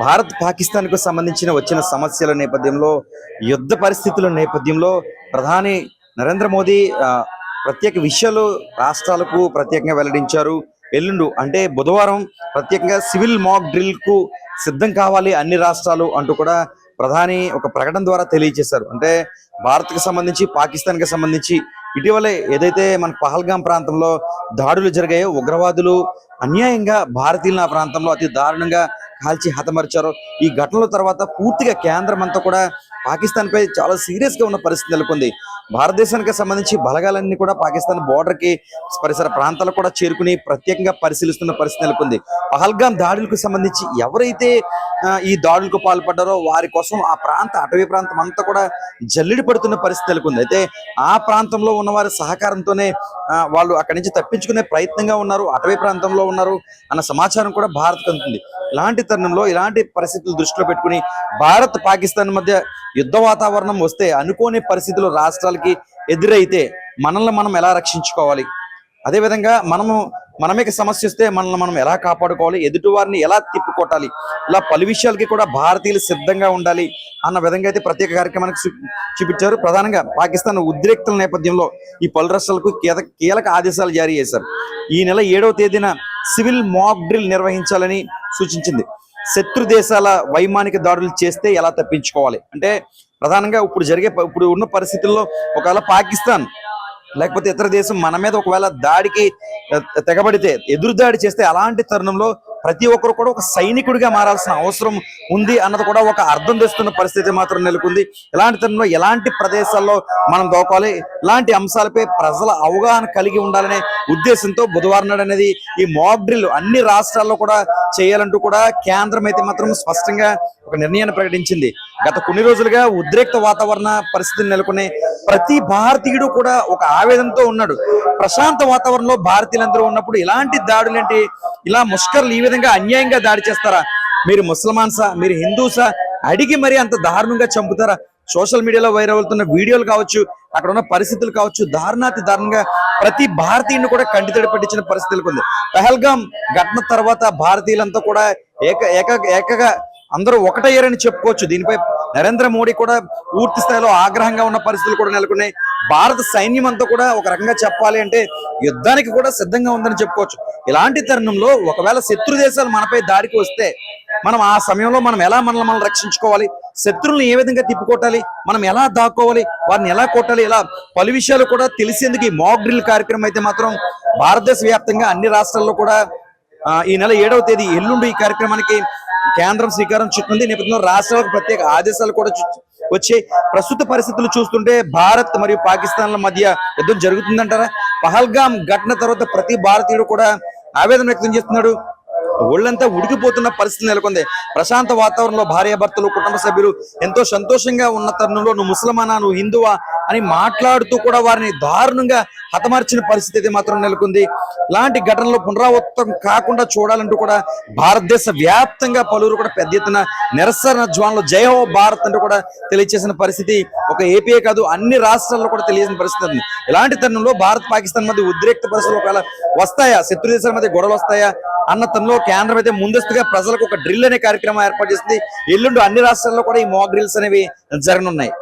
భారత్ పాకిస్తాన్కు సంబంధించిన వచ్చిన సమస్యల నేపథ్యంలో యుద్ధ పరిస్థితుల నేపథ్యంలో ప్రధాని నరేంద్ర మోదీ ఆ, ప్రత్యేక విషయాలు రాష్ట్రాలకు ప్రత్యేకంగా వెల్లడించారు. ఎల్లుండు అంటే బుధవారం ప్రత్యేకంగా సివిల్ మాక్ డ్రిల్కు సిద్ధం కావాలి అన్ని రాష్ట్రాలు అంటూ కూడా ప్రధాని ఒక ప్రకటన ద్వారా తెలియజేశారు. అంటే భారత్కి సంబంధించి పాకిస్తాన్కి సంబంధించి ఇటీవలే ఏదైతే మన పహల్గాం ప్రాంతంలో దాడులు జరిగాయో ఉగ్రవాదులు అన్యాయంగా భారతీయులను ఆ ప్రాంతంలో అతి దారుణంగా కాల్చి హతమరిచారో. ఈ ఘటనల తర్వాత పూర్తిగా కేంద్రం అంతా కూడా పాకిస్తాన్ పై చాలా సీరియస్గా ఉన్న పరిస్థితి నెలకొంది. భారతదేశానికి సంబంధించి బలగాలన్నీ కూడా పాకిస్తాన్ బోర్డర్కి పరిసర ప్రాంతాలకు కూడా చేరుకుని ప్రత్యేకంగా పరిశీలిస్తున్న పరిస్థితి నెలకొంది. పహల్గాం దాడులకు సంబంధించి ఎవరైతే ఈ దాడులకు పాల్పడ్డారో వారి కోసం ఆ ప్రాంత అటవీ ప్రాంతం అంతా కూడా జల్లిడి పడుతున్న పరిస్థితి నెలకొంది. అయితే ఆ ప్రాంతంలో ఉన్న వారి సహకారంతోనే వాళ్ళు అక్కడి నుంచి తప్పించుకునే ప్రయత్నంగా ఉన్నారు అటవీ ప్రాంతంలో ఉన్నారు అన్న సమాచారం కూడా భారత్ అందుతుంది. ఇలాంటి తరుణంలో ఇలాంటి పరిస్థితులు దృష్టిలో పెట్టుకుని భారత్ పాకిస్తాన్ మధ్య యుద్ధ వాతావరణం వస్తే అనుకోని పరిస్థితులు రాష్ట్రాలకి ఎదురైతే మనల్ని మనం ఎలా రక్షించుకోవాలి? అదేవిధంగా మనము మనమే సమస్య వస్తే మనల్ని మనం ఎలా కాపాడుకోవాలి? ఎదుటి వారిని ఎలా తిప్పుకొట్టాలి? ఇలా పలు విషయాలకి కూడా భారతీయులు సిద్ధంగా ఉండాలి అన్న విధంగా అయితే ప్రత్యేక కార్యక్రమానికి చూపించారు. ప్రధానంగా పాకిస్తాన్ ఉద్రిక్తల నేపథ్యంలో ఈ పలు రాష్ట్రాలకు కీలక కీలక ఆదేశాలు జారీ చేశారు. ఈ నెల ఏడవ తేదీన సివిల్ మాక్ డ్రిల్ నిర్వహించాలని సూచించింది. శత్రు దేశాల వైమానిక దాడులు చేస్తే ఎలా తప్పించుకోవాలి? అంటే ప్రధానంగా ఇప్పుడు జరిగే ఇప్పుడు ఉన్న పరిస్థితుల్లో ఒకవేళ పాకిస్తాన్ లేకపోతే ఇతర దేశం మన మీద ఒకవేళ దాడికి తెగబడితే ఎదురు దాడి చేస్తే అలాంటి తరుణంలో ప్రతి ఒక్కరు కూడా ఒక సైనికుడిగా మారాల్సిన అవసరం ఉంది అన్నది కూడా ఒక అర్థం తెస్తున్న పరిస్థితి మాత్రం నెలకొంది. ఇలాంటి తరుణంలో ఎలాంటి ప్రదేశాల్లో మనం దోకాలి ఇలాంటి అంశాలపై ప్రజల అవగాహన కలిగి ఉండాలనే ఉద్దేశంతో బుధవారం నాడు అనేది ఈ మాక్ డ్రిల్ అన్ని రాష్ట్రాల్లో కూడా చేయాలంటూ కూడా కేంద్రం అయితే మాత్రం స్పష్టంగా ఒక నిర్ణయాన్ని ప్రకటించింది. గత కొన్ని రోజులుగా ఉద్రిక్త వాతావరణ పరిస్థితులు నెలకొనే ప్రతి భారతీయుడు కూడా ఒక ఆవేదనతో ఉన్నాడు. ప్రశాంత వాతావరణంలో భారతీయులందరూ ఉన్నప్పుడు ఇలాంటి దాడులేంటి ఇలా ముష్కర్లు ఈ విధంగా అన్యాయంగా దాడి చేస్తారా? మీరు ముసల్మాన్సా? మీరు హిందూసా? అడిగి మరి అంత దారుణంగా చంపుతారా? సోషల్ మీడియాలో వైరల్ అవుతున్న వీడియోలు కావచ్చు అక్కడ ఉన్న పరిస్థితులు కావచ్చు దారుణాతి దారుణంగా ప్రతి భారతీయుని కూడా కంటితడి పట్టించిన పరిస్థితులకు ఉంది. పహల్గాం ఘటన తర్వాత భారతీయులంతా కూడా ఏక ఏక ఏకగా అందరూ ఒకటయ్యారని చెప్పుకోవచ్చు. దీనిపై నరేంద్ర మోడీ కూడా పూర్తి స్థాయిలో ఆగ్రహంగా ఉన్న పరిస్థితులు కూడా నెలకొన్నాయి. భారత సైన్యం అంతా కూడా ఒక రకంగా చెప్పాలి అంటే యుద్ధానికి కూడా సిద్ధంగా ఉందని చెప్పుకోవచ్చు. ఇలాంటి తరుణంలో ఒకవేళ శత్రు దేశాలు మనపై దాడికి వస్తే మనం ఆ సమయంలో మనం ఎలా మనల్ని మనం రక్షించుకోవాలి? శత్రువులను ఏ విధంగా తిప్పుకొట్టాలి? మనం ఎలా దాక్కోవాలి? వారిని ఎలా కొట్టాలి? ఇలా పలు విషయాలు కూడా తెలిసేందుకు ఈ మాక్ డ్రిల్ కార్యక్రమం అయితే మాత్రం భారతదేశ వ్యాప్తంగా అన్ని రాష్ట్రాల్లో కూడా ఈ నెల ఏడవ తేదీ ఎల్లుండి ఈ కార్యక్రమానికి కేంద్రం శ్రీకారం చుట్టింది. నేపథ్యంలో రాష్ట్రాలకు ప్రత్యేక ఆదేశాలు కూడా వచ్చే ప్రస్తుత పరిస్థితులు చూస్తుంటే భారత్ మరియు పాకిస్తాన్ల మధ్య యుద్ధం జరుగుతుందంటారా? పహల్గాం ఘటన తర్వాత ప్రతి భారతీయుడు కూడా ఆవేదన వ్యక్తం చేస్తున్నాడు. ఒళ్ళంతా ఉడికిపోతున్న పరిస్థితి నెలకొంది. ప్రశాంత వాతావరణంలో భార్యాభర్తలు కుటుంబ సభ్యులు ఎంతో సంతోషంగా ఉన్న తరుణంలో నువ్వు ముసలమానా నువ్వు హిందువా? అని మాట్లాడుతూ కూడా వారిని దారుణంగా హతమార్చిన పరిస్థితి అయితే మాత్రం నెలకొంది. ఇలాంటి ఘటనలు పునరావృతం కాకుండా చూడాలంటూ కూడా భారతదేశ వ్యాప్తంగా పలువురు కూడా పెద్ద ఎత్తున నిరసన జ్వాన్లు జయ హో భారత్ అంటూ కూడా తెలియజేసిన పరిస్థితి ఒక ఏపీఏ కాదు అన్ని రాష్ట్రాల్లో కూడా తెలియజేసిన పరిస్థితి ఉంది. ఇలాంటి తరుణంలో భారత్ పాకిస్తాన్ మధ్య ఉద్రిక్త పరిస్థితులు ఒకవేళ వస్తాయా? శత్రు దేశాల మధ్య గొడవలు వస్తాయా? అన్న తనలో కేంద్రం అయితే ముందస్తుగా ప్రజలకు ఒక డ్రిల్ అనే కార్యక్రమం ఏర్పాటు చేసింది. ఎల్లుండి అన్ని రాష్ట్రాల్లో కూడా ఈ మాక్ డ్రిల్స్ అనేవి జరగనున్నాయి.